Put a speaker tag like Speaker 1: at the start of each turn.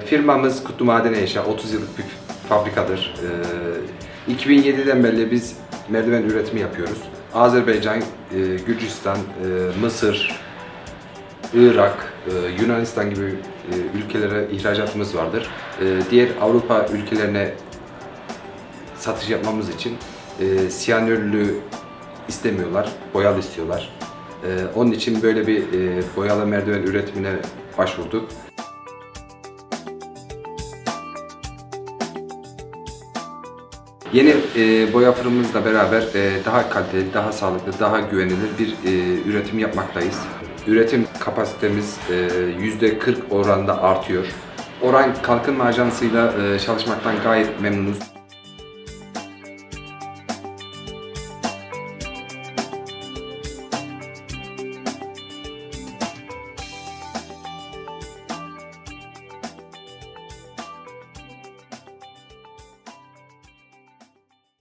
Speaker 1: Firmamız Kutlu Maden Eşya 30 yıllık bir fabrikadır. Ee, 2007'den beri biz merdiven üretimi yapıyoruz. Azerbaycan, e, Gürcistan, e, Mısır, Irak, e, Yunanistan gibi ülkelere ihracatımız vardır. Diğer Avrupa ülkelerine satış yapmamız için siyanürlü istemiyorlar, boyalı istiyorlar. Onun için böyle bir boyalı merdiven üretimine başvurduk. Yeni e, boya fırınımızla beraber e, daha kaliteli, daha sağlıklı, daha güvenilir bir e, üretim yapmaktayız. Üretim kapasitemiz e, %40 oranında artıyor. Oran Kalkınma Ajansı'yla e, çalışmaktan gayet memnunuz.